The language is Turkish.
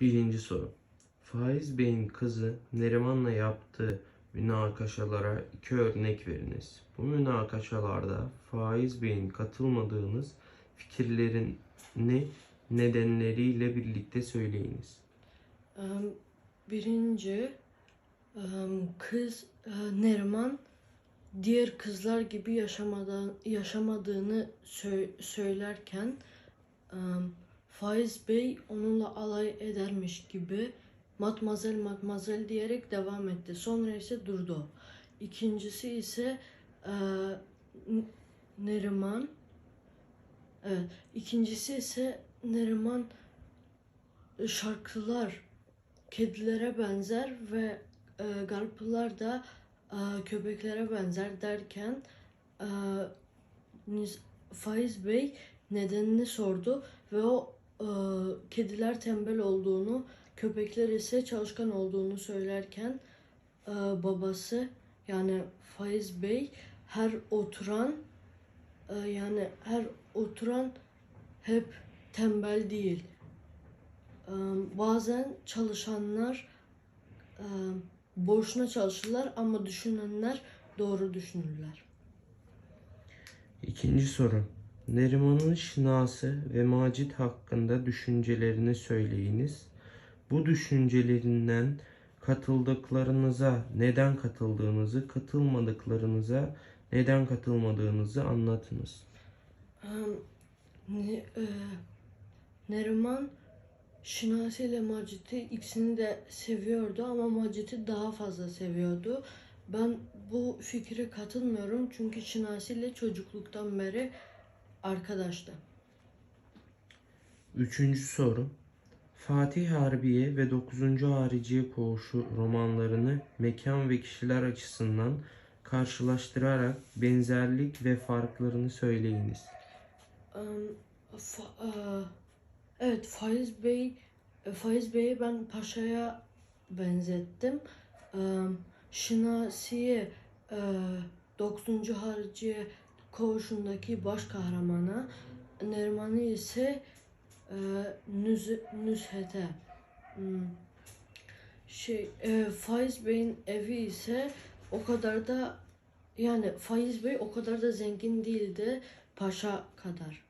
Birinci soru. Faiz Bey'in kızı Neriman'la yaptığı münakaşalara iki örnek veriniz. Bu münakaşalarda Faiz Bey'in katılmadığınız fikirlerini nedenleriyle birlikte söyleyiniz. Birinci kız e, Neriman diğer kızlar gibi yaşamadan yaşamadığını sö- söylerken Faiz Bey onunla alay edermiş gibi matmazel matmazel diyerek devam etti. Sonra ise durdu. İkincisi ise e, Neriman Evet. İkincisi ise Neriman e, şarkılar kedilere benzer ve e, garpılar da e, köpeklere benzer derken e, Faiz Bey nedenini sordu ve o kediler tembel olduğunu, köpekler ise çalışkan olduğunu söylerken e, babası yani Faiz Bey her oturan e, yani her oturan hep tembel değil. Bazen çalışanlar e, boşuna çalışırlar ama düşünenler doğru düşünürler. İkinci soru. Neriman'ın Şinasi ve Macit hakkında düşüncelerini söyleyiniz. Bu düşüncelerinden katıldıklarınıza neden katıldığınızı, katılmadıklarınıza neden katılmadığınızı anlatınız. Ee, Ne, e, Neriman Şinasi ile Macit'i ikisini de seviyordu ama Macit'i daha fazla seviyordu. Ben bu fikre katılmıyorum çünkü Şinasi ile çocukluktan beri arkadaştı. Üçüncü soru. Fatih Harbiye ve 9. Hariciye Koğuşu romanlarını mekan ve kişiler açısından karşılaştırarak benzerlik ve farklarını söyleyiniz. Em, fa- e, evet Faiz Bey e, Faiz Bey'i ben Paşa'ya benzettim. Em, Şinasi'ye e, 9. Hariciye Koğuşu'ndaki baş kahramana Neriman'ı ise e, Nüz Nüzhet'e Hmm. şey e, Faiz Bey'in evi ise o kadar da yani Faiz Bey o kadar da zengin değildi Paşa kadar.